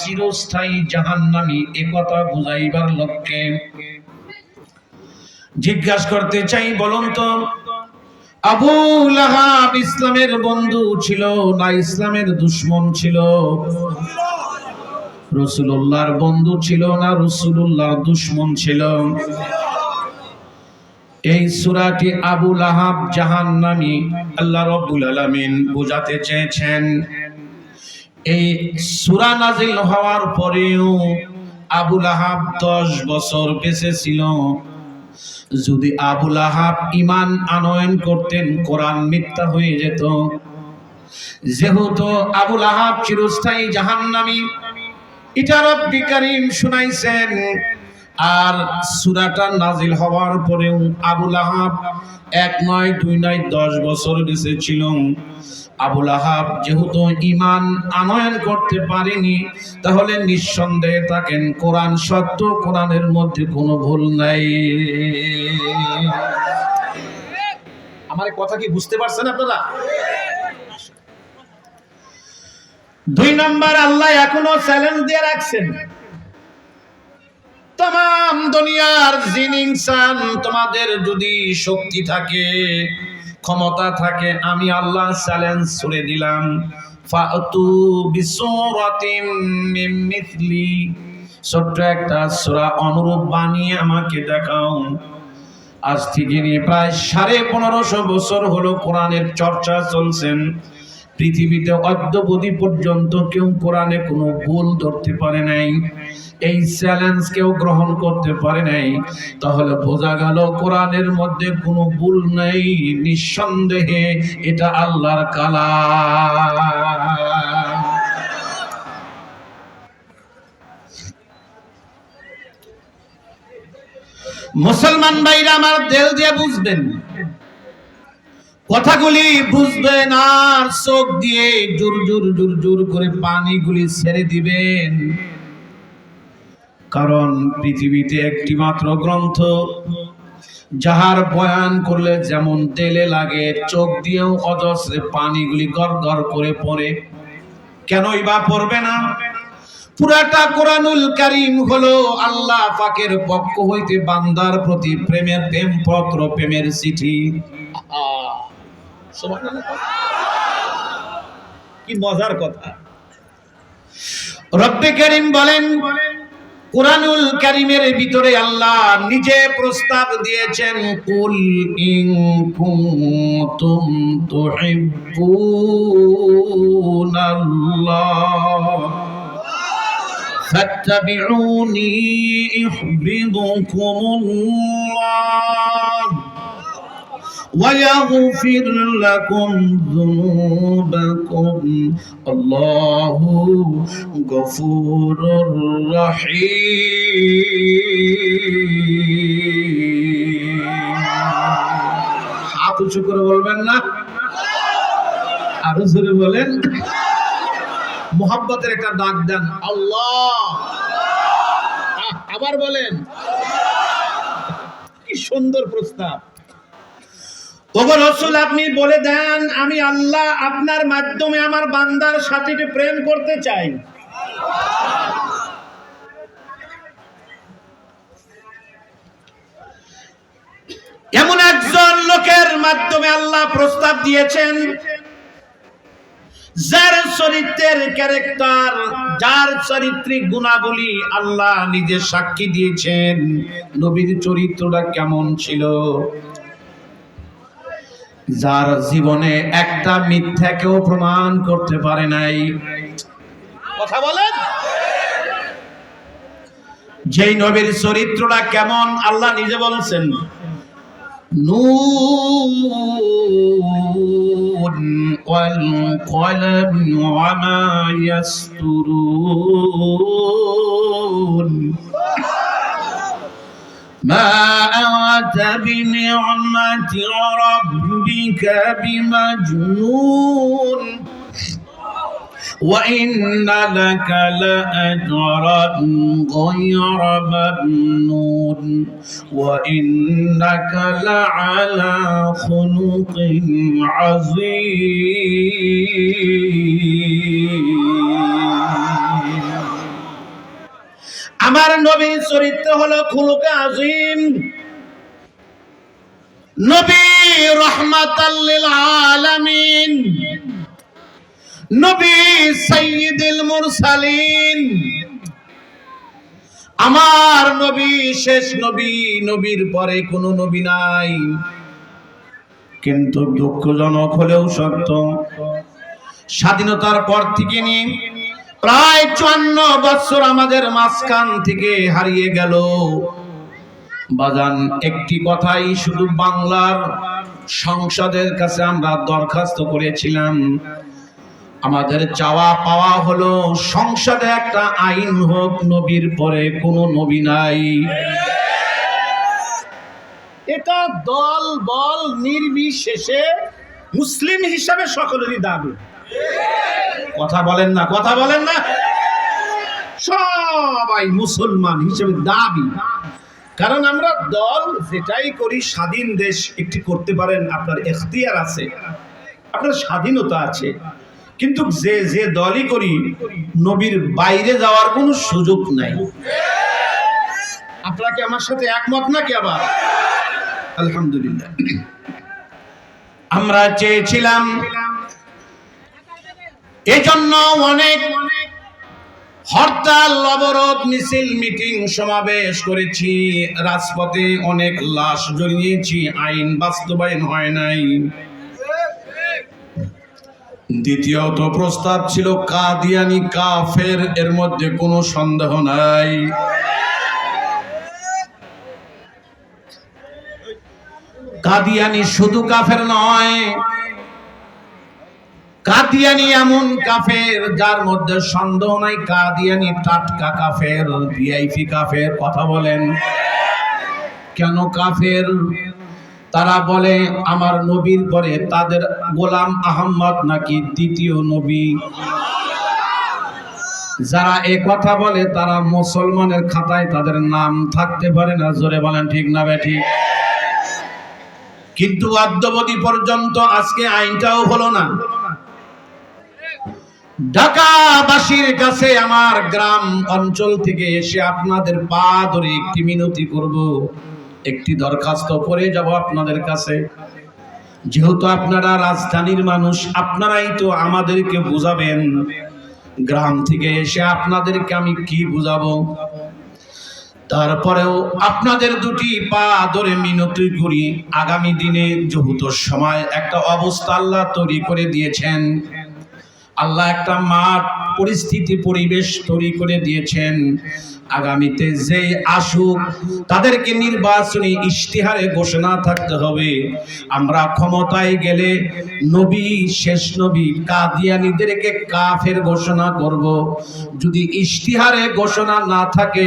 চিরস্থায়ী জাহান্নামী একথা বুঝাইবার লক্ষ্যে করতে চাই, বলুন তো, আবু লাহাব ইসলামের বন্ধু ছিল না ইসলামের দুশ্মন ছিল? রসুল্লাহর বন্ধু ছিল না রসুল্লাহর দুশ্মন ছিল? এই সুরাটি আবু লাহাব জাহান্নামী, আল্লাহ রব্বুল আলামিন বোঝাতে চেয়েছেন। এই সুরা নাজিল হওয়ার পরেও আবুল আহাব দশ বছর বেঁচে ছিল যদি আবুল আহাব ইমান আনয়ন করতেন, কোরআন মিথ্যা হয়ে যেত। যেহেতু আবুল আহাব চিরস্থায়ী জাহান্নামী এটা রব্বি কারীম শুনাইছেন। আর সুরাটা নাজিল হওয়ার পরেও আবুল আহাব এক নয়, দুই নয়, দশ বছর বেঁচে ছিল আবুল আহাব যেহেতু ইমান আনয়ন করতে পারেনি, তাহলে নিঃসন্দেহে থাকেন কোরআন সত্য, কোরআনের মধ্যে কোনো ভুল নাই। আমার কথা কি বুঝতে পারছেন আপনারা? দুই নাম্বার, আল্লাহ এখনও চ্যালেঞ্জ দিয়ে রাখছেন। তাম দুনিয়ার জিন ইনসান, তোমাদের যদি শক্তি থাকে ক্ষমতা থাকে, আমি আল্লাহ চ্যালেঞ্জ ছুড়ে দিলাম। ফাতু বিসুরাতিম মিন মিথলি। ছোট্ট একটা সূরা অনুরূপ বানিয়ে আমাকে দেখাও। আজ থেকে নিয়ে প্রায় সাড়ে পনেরোশো বছর হলো কোরআনের চর্চা চলছেন। পৃথিবীতে অদ্যবধি পর্যন্ত কেউ কোরআনে কোনো ভুল ধরতে পারে নাই। এই চ্যালেঞ্জ কেউ গ্রহণ করতে পারে নাই। তাহলে বোঝা গেল কোরআনের মধ্যে কোনো ভুল নেই। নিঃসন্দেহে এটা আল্লাহর কালা মুসলমান ভাইরা, আমার দেল দিয়ে বুঝবেন কথাগুলি বুঝবেন আর চোখ দিয়ে জোর জোর জোর জোর করে পানিগুলি ছেড়ে দিবেন। কারণ পৃথিবীতে একটি মাত্র গ্রন্থ, যাহার বয়ান করলে যেমন তেলে লাগে, চোখ দিয়েও অজস্রে পানিগুলি গর গড় করে পড়ে। কেনই বা পড়বে না? পুরাটা কোরআনুল কারিম হলো আল্লাহ পাকের পক্ষ হইতে বান্দার প্রতি প্রেমের প্রেম পত্র প্রেমের চিঠি। কি মজার কথা রব্বে করিম বলেন কোরআনুল কারীমের ভিতরে আল্লাহ নিজে প্রস্তাব দিয়েছেন কুল ইন কুনতুম তুহিব্বুনাল্লাহ فاتبعوني يحببكم الله ويغفر لكم ذنوبكم الله غفور رحيم হাত উঁচু করে বলবেন না আরো জোরে বলেন মোহাব্বতের একটা ডাক দেন আল্লাহ আহ, আবার বলেন কি সুন্দর প্রস্তাব আপনি বলে দেন, আমি আল্লাহ আপনার মাধ্যমে আমার বান্দার সাথে প্রেম করতে চাই। এমন একজন লোকের মাধ্যমে আল্লাহ প্রস্তাব দিয়েছেন, যার চরিত্রের ক্যারেক্টার, যার চারিত্রিক গুণাবলী আল্লাহ নিজে সাক্ষী দিয়েছেন। নবীর চরিত্রটা কেমন ছিল? যার জীবনে একটা মিথ্যাকেও প্রমাণ করতে পারে নাই। কথা বলেন? যেই নবীর চরিত্রটা কেমন, আল্লাহ নিজে বলছেন নূ ما أنت بنعمة ربك بمجنون وإن لك لأجرا غير ممنون وإنك لعلى خلق عظيم. আমার নবীর চরিত্র হলো খুলুকে আজিম। নবী রহমাতাল্লিল আলামিন। নবী সাইয়্যিদুল মুরসালিন। আমার নবী শেষ নবী, নবীর পরে কোনো নবী নাই। কিন্তু দুঃখজনক হলেও সত্য, স্বাধীনতার পর থেকে নিয়ে প্রায় চুয়ান্ন বছর আমাদের মাঝখান থেকে হারিয়ে গেল। বাজান, একটি কথাই শুধু বাংলার সংসদের কাছে আমরা দরখাস্ত করেছিলাম। আমাদের চাওয়া পাওয়া হলো সংসদে একটা আইন হোক, নবীর পরে কোনো নবী নাই। এটা দল বল নির্বিশেষে মুসলিম হিসাবে সকলেরই দাবি। কথা বলেন না, কথা বলেন না। সবাই মুসলমান হিসেবে দাবি। কারণ আমরা দল যেটাই করি, স্বাধীন দেশ একটি করতে পারেন, আপনার এখতিয়ার আছে, আপনার স্বাধীনতা আছে। কিন্তু যে যে দলই করি, নবীর বাইরে যাওয়ার কোনো সুযোগ নাই। আপনারা কি আমার সাথে একমত নাকি আবার? আলহামদুলিল্লাহ। আমরা চেয়েছিলাম এজন্য অনেক হরতাল, অবরোধ, মিছিল, মিটিং সমাবেশ করেছি। রাজপথে অনেক লাশ জড়িয়েছি, আইন বাস্তবায়ন হয় নাই। দ্বিতীয়ত প্রস্তাব ছিল, কাদিয়ানি কাফের এর মধ্যে কোনো সন্দেহ নাই। কাদিয়ানি শুধু কাফের নয় কাদিয়ানি এমন কাফের যার মধ্যে সন্দেহ নাই, কাদিয়ানি টাটকা কাফের ভিআইপি কাফের, কথা বলেন। কেন কাফের? তারা বলে, আমার নবীর পরে তাদের গোলাম আহম্মদ নাকি দ্বিতীয় নবী? যারা এ কথা বলে, তারা মুসলমানের খাতায় তাদের নাম থাকতে পারে না, জোরে বলেন ঠিক না বেঠি কিন্তু আদ্যবধি পর্যন্ত আজকে আইনটাও হলো না। ঢাকাবাসীর কাছে আমার গ্রাম অঞ্চল থেকে এসে আপনাদের পা ধরে একটি মিনতি করব। একটি দরখাস্ত করে যাব আপনাদের কাছে। যেহেতু আপনারা রাজধানীর মানুষ, আপনারাই তো আমাদেরকে বুঝাবেন। গ্রাম থেকে এসে আপনাদেরকে আমি কি বুঝাবো? তারপরেও আপনাদের দুটি পা ধরে মিনতি করি। আগামী দিনে যেহেতু সময়, একটা অবস্থা আল্লাহ তৈরি করে দিয়েছেন। আল্লাহ একটা মাঠ, পরিস্থিতি, পরিবেশ তৈরি করে দিয়েছেন। আগামীতে যে আসুক, তাদেরকে নির্বাচনী ইশতিহারে ঘোষণা থাকতে হবে। আমরা ক্ষমতায় গেলে নবী, শেষ নবী, কাদিয়ানিদেরকে কাফের ঘোষণা করব। যদি ইশতিহারে ঘোষণা না থাকে,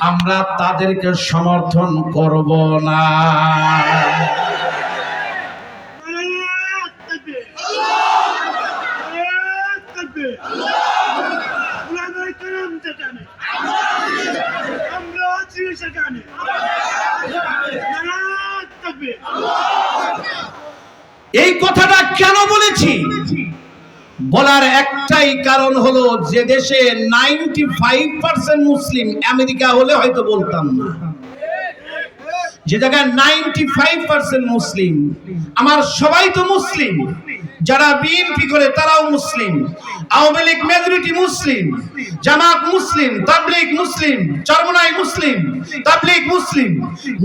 আমরা তাদেরকে সমর্থন করব না। এই কথাটা কেন বলেছি? বলার একটাই কারণ হলো যে দেশে নাইনটি ফাইভ পার্সেন্ট মুসলিম, আমেরিকা হলে হয়তো বলতাম না। যে জায়গায় নাইনটি ফাইভ পার্সেন্ট মুসলিম। আমার সবাই তো মুসলিম। যারা বিএনপি করে, তারাও মুসলিম। আওয়ামী লীগ মেজরিটি মুসলিম। জামাত মুসলিম। তাবলিগ মুসলিম। চরমনাই মুসলিম। তাবলিগ মুসলিম।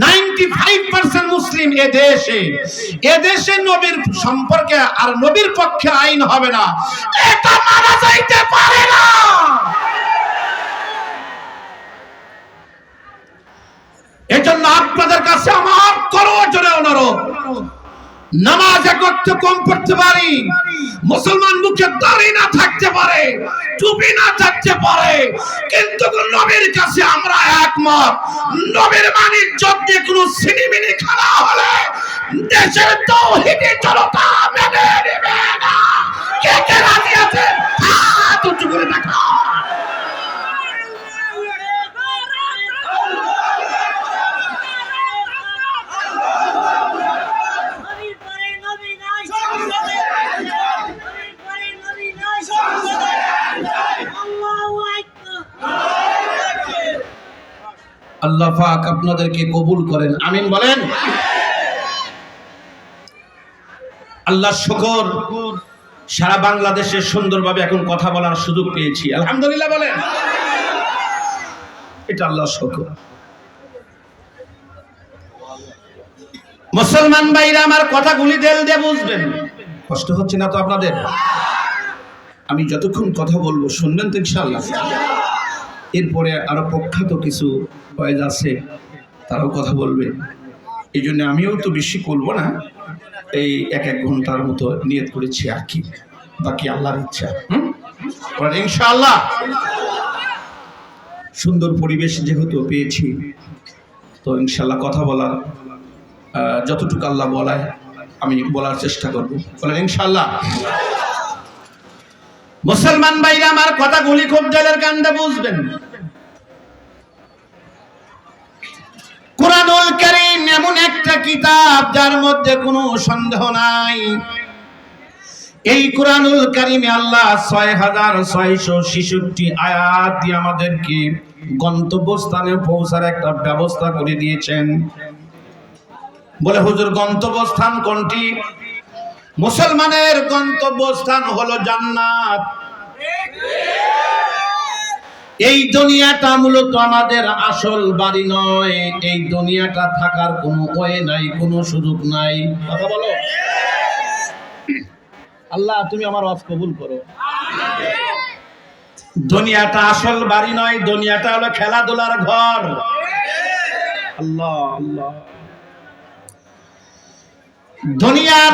নাইনটি ফাইভ পার্সেন্ট মুসলিম এ দেশে। এ দেশে নবীর সম্পর্কে আর নবীর পক্ষে আইন হবে না। এটা মানা যাইতে পারে না এজন্য আপনাদের কাছে আমার করো জোরে অনুরোধ নামাজ একত্র কম পড়তে পারি। মুসলমান মুখে দাড়ি না থাকতে পারে, টুপি না থাকতে পারে। কিন্তু নবীর কাছে আমরা একমত, নবীর মানিক যদি কোনো সিনেমিনি খেলা হলে দেশের তৌহিদি জনতা মেনে নেবে না। কে কে রাজি আছে হাত উঁচু করে দেখা নবীর পরে নবী নাই নবীর পরে নবী নাই আল্লাহু আকবার আল্লাহ পাক আপনাদেরকে কবুল করেন। আমিন বলেন? আল্লাহ শুকর, সারা বাংলাদেশে সুন্দরভাবে এখন কথা বলার সুযোগ পেয়েছি। আলহামদুলিল্লাহ বলেন। এটা আল্লাহ শুকর। মুসলমান ভাইরা আমার কথাগুলি দেল দিয়ে বুঝবেন। কষ্ট হচ্ছে না তো আপনাদের? আমি যতক্ষণ কথা বলব, শুনবেন তো ইনশাআল্লাহ। এরপরে আরও প্রখ্যাত কিছু বয়েজ আছে, তারাও কথা বলবে। এই জন্য আমিও তো বেশি করব না। এই এক এক ঘণ্টার মতো নিয়ত করেছি আর কি। বাকি আল্লাহর ইচ্ছা, হুম? বলেন, ইনশাআল্লাহ। সুন্দর পরিবেশ যেহেতু পেয়েছি, তো ইনশাল্লাহ কথা বলার যতটুকু আল্লাহ বলায়, আমি বলার চেষ্টা করব। বলেন ইনশাল্লাহ মুসলমান ভাইরা, আমার কথাগুলি খুব জলের কান্দে বুঝবেন। কোরআনুল কারীম এমন একটা কিতাব যার মধ্যে কোনো সন্দেহ নাই। এই কোরআনুল কারিমে আল্লাহ ছয় হাজার ছয়শো ছেষট্টি আয়াত দিয়ে আমাদেরকে গন্তব্যস্থানে পৌঁছার একটা ব্যবস্থা করে দিয়েছেন। বলে, হুজুর, গন্তব্যস্থান কোনটি? মুসলমানের গন্তব্যস্থান হলো জান্নাত। এই দুনিয়াটা মূলত আমাদের আসল বাড়ি নয়। এই দুনিয়াটা থাকার কোনো ওয়ে নাই, কোনো সুযোগ নাই। কথা বলো। আল্লাহ, তুমি আমার ওয়াজ কবুল করো। দুনিয়াটা আসল বাড়ি নয়, দুনিয়াটা হলো খেলাধুলার ঘর। আল্লাহ আল্লাহ। দুনিয়ার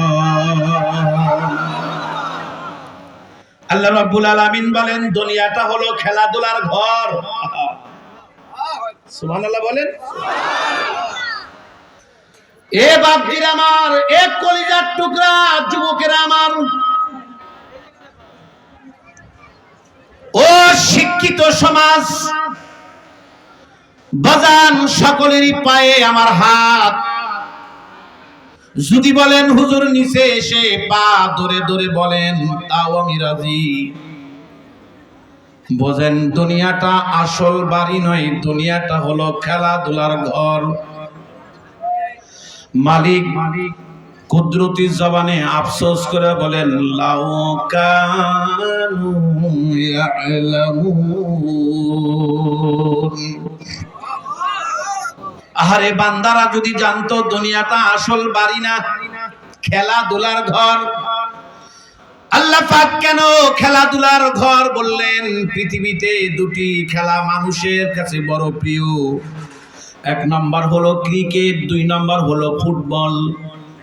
আল্লাহ রাব্বুল আলামিন বলেন, দুনিয়াটা হলো খেলাধুলার ঘর। সুবহানাল্লাহ বলেন। এ বাপজির আমার এক কলিজার টুকরা যুবকেরা আমার। ও শিক্ষিত সমাজ, বাজান সকলেরই পায়ে আমার হাত। যদি বলেন হুজুর নিচে এসে পা ধরে ধরে বলেন, তাও আমি রাজি। বোঝেন, দুনিয়াটা আসল বাড়ি নয়, দুনিয়াটা হলো খেলাধুলার ঘর। মালিক মালিক কুদরতি জবানে আফসোস করে বলেন, লাউ আহারে বান্দারা যদি জানতো দুনিয়াটা আসল বাড়ি না, খেলাধুলার ঘর। আল্লাহ পাক কেন খেলাধুলার ঘর বললেন? পৃথিবীতে দুটি খেলা মানুষের কাছে বড় প্রিয়। এক নাম্বার হলো ক্রিকেট, দুই নাম্বার হলো ফুটবল।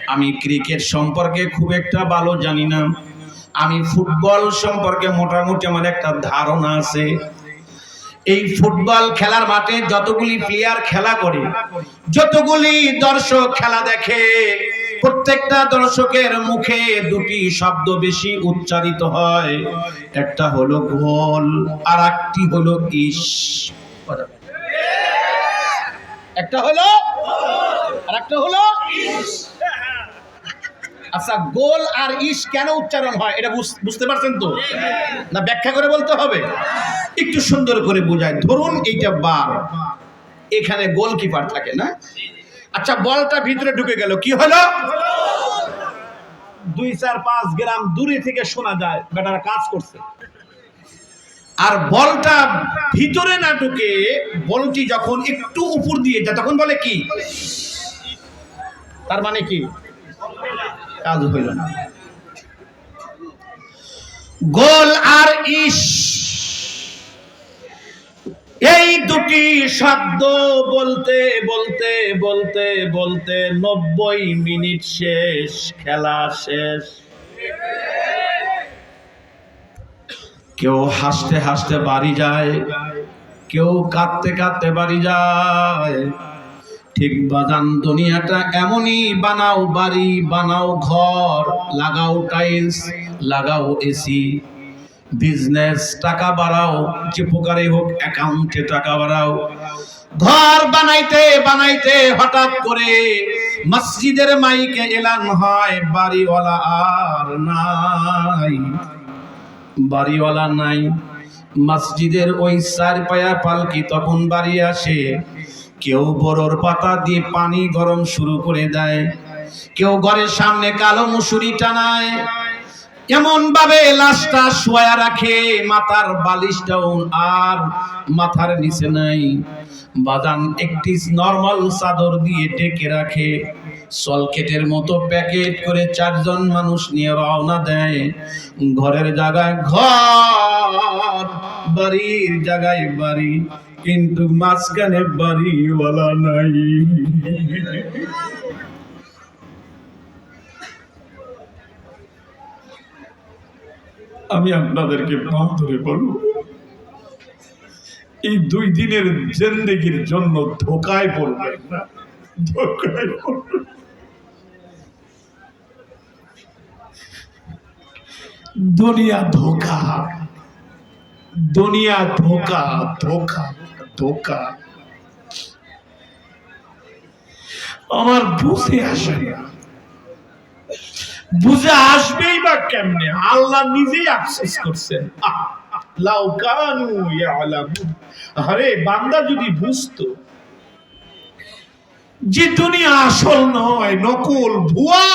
আমি ক্রিকেট সম্পর্কে খুব একটা ভালো জানি না। আমি ফুটবল সম্পর্কে মোটামুটি আমার একটা ধারণা আছে। এই ফুটবল খেলার মাঠে যতগুলি প্লেয়ার খেলা করে, যতগুলি দর্শক খেলা দেখে, প্রত্যেকটা দর্শকের মুখে দুটি শব্দ বেশি উচ্চারিত হয়। একটা হলো গোল, আর একটি হলো ইস একটা হলো, আর একটা হলো আচ্ছা গোল আর ইস কেন উচ্চারণ হয়, এটা বুঝ- বুঝতে পারছেন তো? না, ব্যাখ্যা করে বলতে হবে? একটু সুন্দর করে বোঝায়। ধরুন এইটা বার এখানে গোলকিপার থাকে, না? আচ্ছা বলটা ভিতরে ঢুকে গেল। কি হলো? দুই চার পাঁচ গ্রাম দূরে থেকে শোনা যায় বেটারা কাজ করছে। আর বলটা ভিতরে না ঢুকে বলটি যখন একটু উপর দিয়ে যায়, তখন বলে কি? তার মানে কি? কাজ হইল না। গোল আর ইস এই দুটি শব্দ বলতে বলতে বলতে বলতে নব্বই মিনিট শেষ, খেলা শেষ। কেউ হাসতে হাসতে বাড়ি যায়, কেউ কাঁদতে কাঁদতে বাড়ি যায়। ঠিক বাজান দুনিয়াটা এমনই, বানাও বাড়ি, বানাও ঘর, লাগাও টাইলস লাগাও এসি বিজনেস টাকা বাড়াও, যে প্রকারে হোক অ্যাকাউন্টে টাকা বাড়াও। ঘর বানাইতে বানাইতে হঠাৎ করে মসজিদের মাইকে এলান হয়, বাড়িওয়ালা আর নাই। বাড়িওয়ালা নাই। মসজিদের ওই চার পায়া পালকি তখন বাড়ি আসে। কেউ বড়র পাতা দিয়ে পানি গরম শুরু করে দেয়। কেউ ঘরের সামনে কালো মুসুরি টানায়। এমন ভাবে লাশটা শোয়া রাখে, মাথার বালিশটাও আর মাথার নিচে নাই। বাদান একটি নরমাল চাদর দিয়ে ঢেকে রাখে। সলকেটের মতো প্যাকেট করে চারজন মানুষ নিয়ে রওনা দেয়। ঘরের জায়গায় ঘর, বাড়ির জায়গায় বাড়ি। কিন্তু মাঝখানে বাড়িওয়ালা নাই। আমি আপনাদেরকে পাও ধরে বলব, এই দুই দিনের জিন্দগির জন্য ধোকায় পড়বেন না, ধোকায় পড়বেন দুনিয়া ধোকা দুনিয়া ধোকা ধোকা। ধোকা। আমার বুঝে আসে বুঝে আসবেই বা কেমনে? আল্লাহ নিজেই আফসোস করছেন। আরে, বান্দা যদি বুঝতো যে দুনিয়া আসল নয়, নকল ভুয়া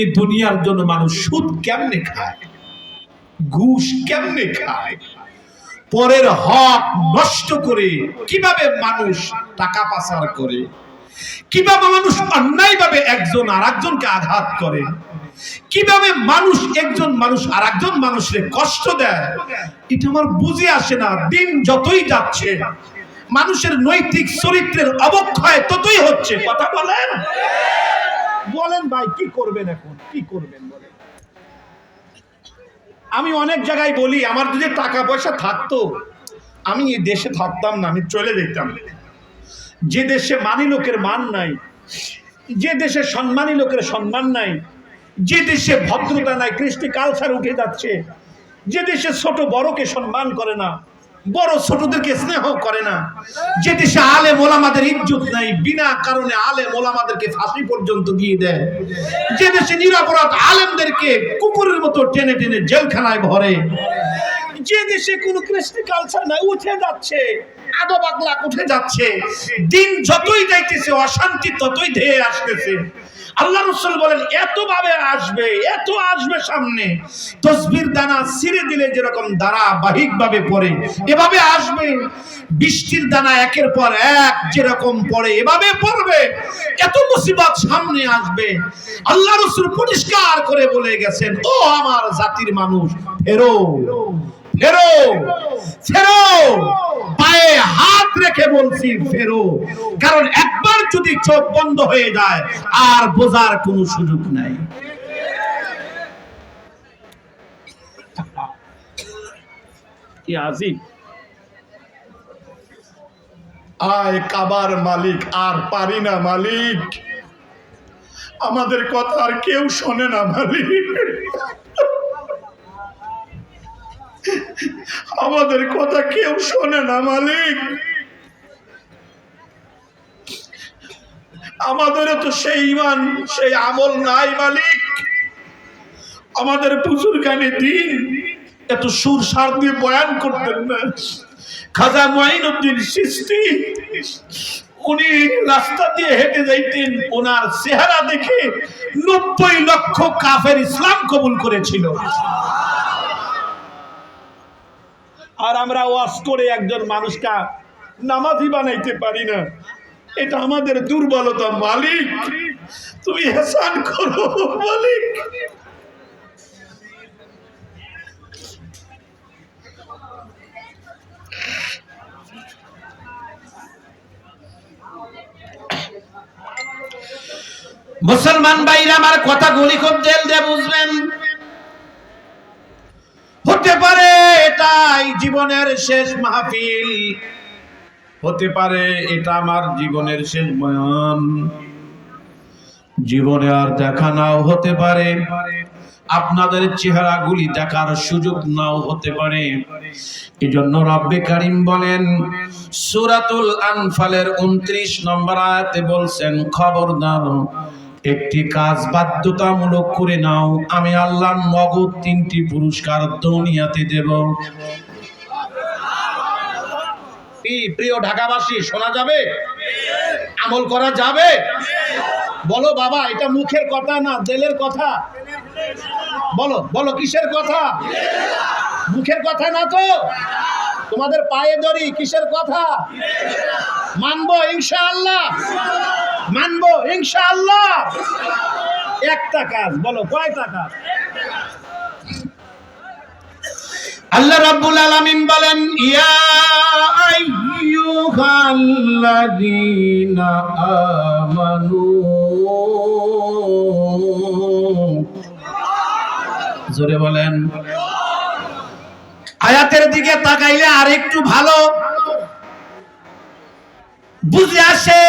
এই দুনিয়ার জন্য মানুষ সুদ কেমনে খায়? ঘুষ কেমনে খায়? পরের হক নষ্ট করে কীভাবে মানুষ টাকা পাচার করে? কীভাবে মানুষ অন্যায়ভাবে একজন আর একজনকে আঘাত করে? কীভাবে মানুষ একজন মানুষ আর একজন মানুষের কষ্ট দেয়? এটা আমার বুঝে আসে না। দিন যতই যাচ্ছে, মানুষের নৈতিক চরিত্রের অবক্ষয় ততই হচ্ছে। কথা বলেন? বলেন ভাই, কি করবেন এখন? কি করবেন বলেন? আমি অনেক জায়গায় বলি, আমার যদি টাকা পয়সা থাকতো, আমি এই দেশে থাকতাম না, আমি চলে যেতাম। যে দেশে মানি লোকের মান নাই, যে দেশে সম্মানী লোকের সম্মান নাই, যে দেশে ভদ্রতা নাই, কৃষ্টি কালচার উঠে যাচ্ছে, যে দেশে ছোট বড়কে সম্মান করে না বড় ছোটদেরকে স্নেহ করে না। যে দেশে আলে মোলামাদের ইজ্জত নাই, বিনা কারণে আলে মোলামাদেরকে ফাঁসি পর্যন্ত দিয়ে দেয়। যে দেশে নিরাপরাধ আলেমদেরকে কুকুরের মতো টেনে টেনে জেলখানায় ভরে। যে দেশে কোনো কৃষ্টি কালচার নাই উঠে যাচ্ছে, আদব আকলাক উঠে যাচ্ছে। দিন যতই যাইতেছে, অশান্তি ততই ধেয়ে আসতেছে। আল্লাহ রসুল বলেন এত ভাবে আসবে, এত আসবে সামনে। তসবির দানা ছিঁড়ে দিলে যেরকম ধারাবাহিক ভাবে পড়ে, এভাবে আসবে। বৃষ্টির দানা একের পর এক যেরকম পড়ে, এভাবে পড়বে। এত মুসিবত সামনে আসবে। আল্লাহ রসুল পরিষ্কার করে বলে গেছেন, ও আমার জাতির মানুষ, ফেরো। ফেরো ফেরো। পায়ে হাত রেখে বলছি ফেরো। কারণ একবার যদি চোখ বন্ধ হয়ে যায় আর বোঝার কোনো সুযোগ নাই। কি আজিব। আয় কাবার মালিক আর পারি না মালিক। আমাদের কথা আর কেউ শোনে না মালিক। আমাদের কথা কেউ শোনে না, মালিক। আমাদেরও তো সেই ইমান, সেই আমল নাই, মালিক। আমাদের প্রচুর গানে দিন এত সুর সার দিয়ে বয়ান করতেন না। খাজা মঈনুদ্দিন সৃষ্টি উনি রাস্তা দিয়ে হেঁটে যাইতেন, ওনার চেহারা দেখে নব্বই লক্ষ কাফের ইসলাম কবুল করেছিল। আর আমরা ওয়াজ করে একজন মানুষকে নামাজি বানাইতে পারি না। এটা আমাদের দুর্বলতা, মালিক। তুমি হেসান করো, মালিক। মুসলমান ভাইরা, আমার কথাগুলি খুব জেল দিয়ে বুঝবেন। হতে পারে এটাই জীবনের শেষ মাহফিল। হতে পারে এটা আমার জীবনের শেষ বয়ান। জীবনে আর দেখা নাও হতে পারে। আপনাদের চেহারাগুলি দেখার সুযোগ নাও হতে পারে। এই জন্য রব্বে কারিম বলেন, সুরাতুল আনফালের উনত্রিশ নম্বর আয়াতে বলছেন, খবরদার একটি কাজ বাধ্যতামূলক করে নাও। আমি আল্লাহ নগদ তিনটি পুরস্কার দুনিয়াতে দেব। প্রিয় ঢাকাবাসী, শোনা যাবে? আমল করা যাবে? বলো বাবা, এটা মুখের কথা না, জেলের কথা? বলো বলো, কিসের কথা? মুখের কথা না তো? তোমাদের পায়ে ধরি কিসের কথা? মানবো ইনশাআল্লাহ। মানবো ইনশাআল্লাহ। একটা কাজ, বলো, কয়টা কাজ? আল্লাহ রাব্বুল আলামিন বলেন, ইয়া আইয়ুহাল্লাযীনা আমানু। জোরে বলেন। আয়াতের দিকে তাকাইলে আরেকটু ভালো। বুঝে আসে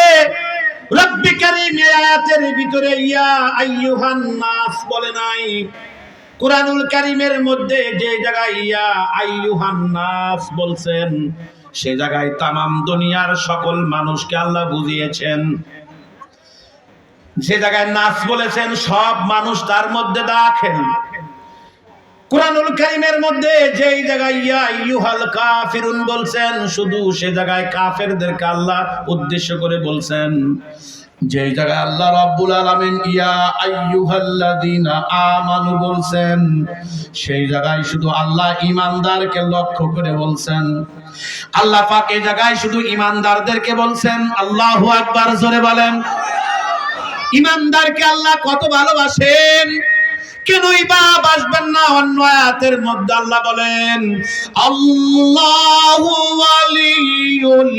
মধ্যে যে জায়গায় ইয়া সে জায়গায় তামাম দুনিয়ার সকল মানুষকে আল্লাহ বুঝিয়েছেন। সে জায়গায় নাস বলেছেন, সব মানুষ তার মধ্যে দাখেল। কোরআনুল কারিমের মধ্যে যেই জায়গায় ইয়া ইউহাল কাফিরুন বলছেন, শুধু সে জায়গায় কাফেরদেরকে আল্লাহ উদ্দেশ্য করে বলছেন। যেই জায়গায় আল্লাহ রাব্বুল আলামিন ইয়া আইয়ুহাল্লাযীনা আমানু বলছেন, সেই জায়গায় শুধু আল্লাহ ঈমানদারকে লক্ষ্য করে বলছেন। আল্লাহ পাক এই জায়গায় শুধু ঈমানদারদেরকে বলছেন, আল্লাহু আকবার জোরে বলেন। ঈমানদারকে আল্লাহ কত ভালোবাসেন। কেনই বা বাসবেন না অন্য আয়াতের মধ্যে আল্লাহ বলেন, আল্লাহু ওয়ালিউল্লাযীনা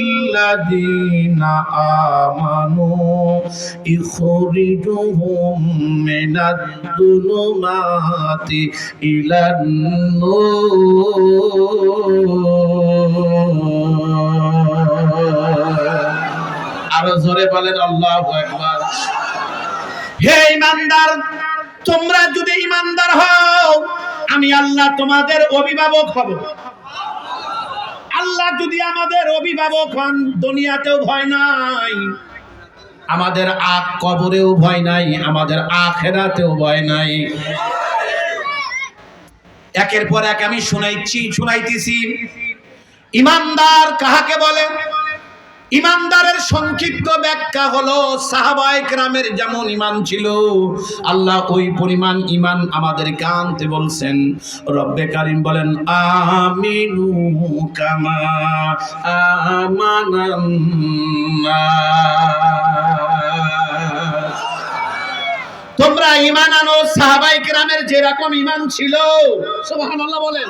আমানু ইখরিজুহুম মিনাদ দুলুমাতি ইলান আরও জোরে বলেন, আল্লাহু আকবার। হে ইমানদার তোমরা যদি ইমানদার হও, আমি আল্লাহ তোমাদের অভিভাবক হব। আল্লাহ যদি আমাদের অভিভাবক হন, দুনিয়াতেও ভয় নাই, আমাদের আখ কবরেও ভয় নাই, আমাদের আখেরাতেও ভয় নাই। একের পর এক আমি শুনাইছি, শুনাইতেছি। ইমানদার কাহাকে বলে? ইমানদারের সংক্ষিপ্ত ব্যাখ্যা হলো সাহাবায়ে কেরামের যেমন ইমান ছিল, আল্লাহ ওই পরিমাণ ইমান আমাদেরকে আনতে বলছেন রব্বে কারিম বলেন, আমিনু কামা। তোমরা ইমান আনো সাহাবায়ে কেরামের যেরকম ইমান ছিল, সুবহানাল্লাহ বলেন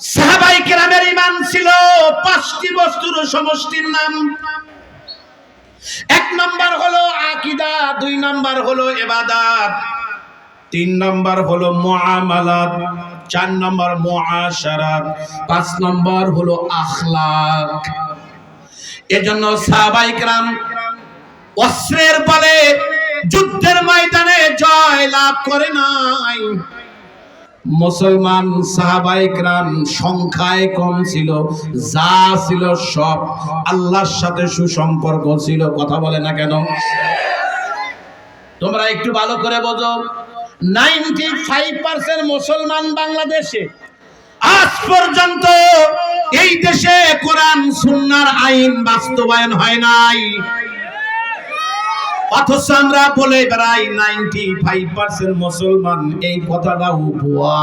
সাহাবাই কেরামের ইমান ছিল পাঁচটি বস্তুর সমষ্টির নাম। এক নম্বর হলো আকিদা, দুই নাম্বার হলো এবাদাত তিন নম্বর হলো মুআমালাত, চার নম্বর মুআশারাত, পাঁচ নম্বর হলো আখলাক। এজন্য সাহাবাই কেরাম অস্ত্রের বলে যুদ্ধের ময়দানে জয় লাভ করে নাই। মুসলমান সাহাবাইকরাম সংখ্যায় কম ছিল, যা ছিল সব। আল্লাহর সাথে সুসম্পর্ক ছিল, কথা বলে না কেন? তোমরা একটু ভালো করে বোঝো। নাইনটি ফাইভ পার্সেন্ট মুসলমান বাংলাদেশে। আজ পর্যন্ত এই দেশে কোরআন, সুন্নার আইন বাস্তবায়ন হয় নাই। অথচ আমরা বলে বেড়াই নাইনটি ফাইভ পার্সেন্ট মুসলমান, এই কথাটাও ভুয়া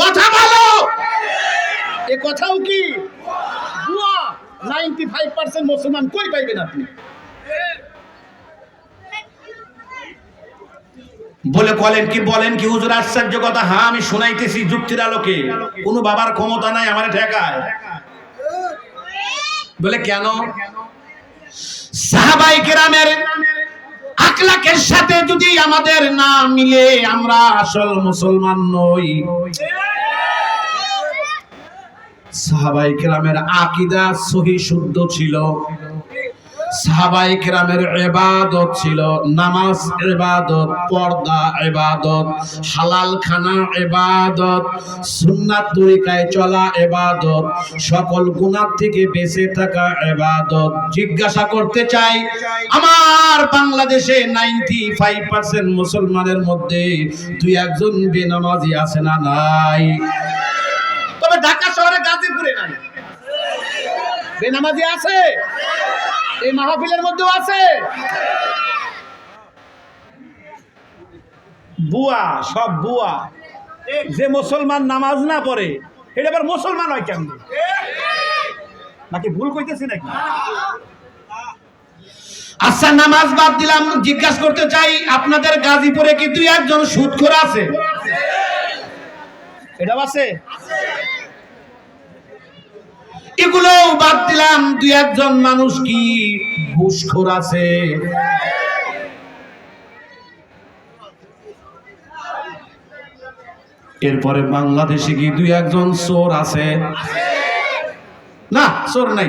কথা বলো! এ কথাও কি? ভুয়া নাইনটি ফাইভ পার্সেন্ট মুসলমান কই পাইবেন আপনি? বলে বলেন কি বলেন কি, হুজুর, আশ্চর্য কথা। হ্যাঁ আমি শুনাইতেছি যুক্তির আলোকে। কোনো বাবার ক্ষমতা নাই, আমার ঠেকায়। বলে কেন? সাহাবাই কেরামের আকলাকের সাথে যদি আমাদের না মিলে, আমরা আসল মুসলমান নই। সাহাবাই কেরামের আকিদা সহি শুদ্ধ ছিল। সাহাবাই কেরামের এবাদত ছিল নামাজ এবাদত পর্দা এবাদত হালাল খানা এবাদত সুন্নাত তরিকায় চলা এবাদত সকল গুনাহ থেকে বেঁচে থাকা এবাদত জিজ্ঞাসা করতে চাই, আমার বাংলাদেশে নাইনটি ফাইভ পার্সেন্ট মুসলমানের মধ্যে দুই একজন বেনামাজি আছে না নাই? তবে ঢাকা শহরে গাজীপুরে নাই। বেনামাজি আছে? এই মাহফিলের মধ্যেও আছে। বুয়া সব বুয়া। যে মুসলমান নামাজ না পড়ে এটা আবার মুসলমান হয় কেমন? নাকি ভুল কইতেছি নাকি? আচ্ছা নামাজ বাদ দিলাম জিজ্ঞাসা করতে চাই আপনাদের গাজীপুরে কি দুই একজন সুদখোর আছে? এটাও আছে। এগুলোও বাদ দিলাম, দুই একজন মানুষ কি ঘুষখোর আছে? এরপরে বাংলাদেশে কি দুই একজন চোর আছে? না, চোর নাই।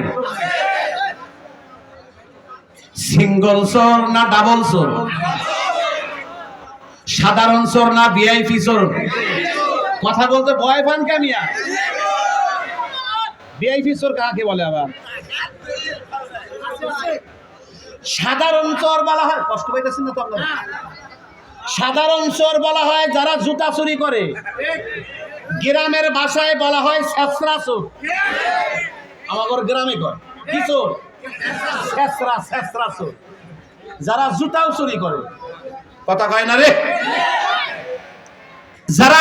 সিঙ্গল চোর না ডাবল চোর? সাধারণ চোর না ভিআইপি চোর? কথা বলতে ভয় পান কামিয়া ভিআইপি চোর কাকে বলে আবার? সাধারণ চোর বলা হয়, কষ্ট পাইতেছেন না তো আপনারা? সাধারণ চোর বলা হয় যারা জুতা চুরি করে। গ্রামের ভাষায় বলা হয় শেষরা চোর। আমাদের গ্রামে কয়, কি চোর? শেষরা শেষরা চোর। যারা জুতাও চুরি করে। কথা কয় না রে? যারা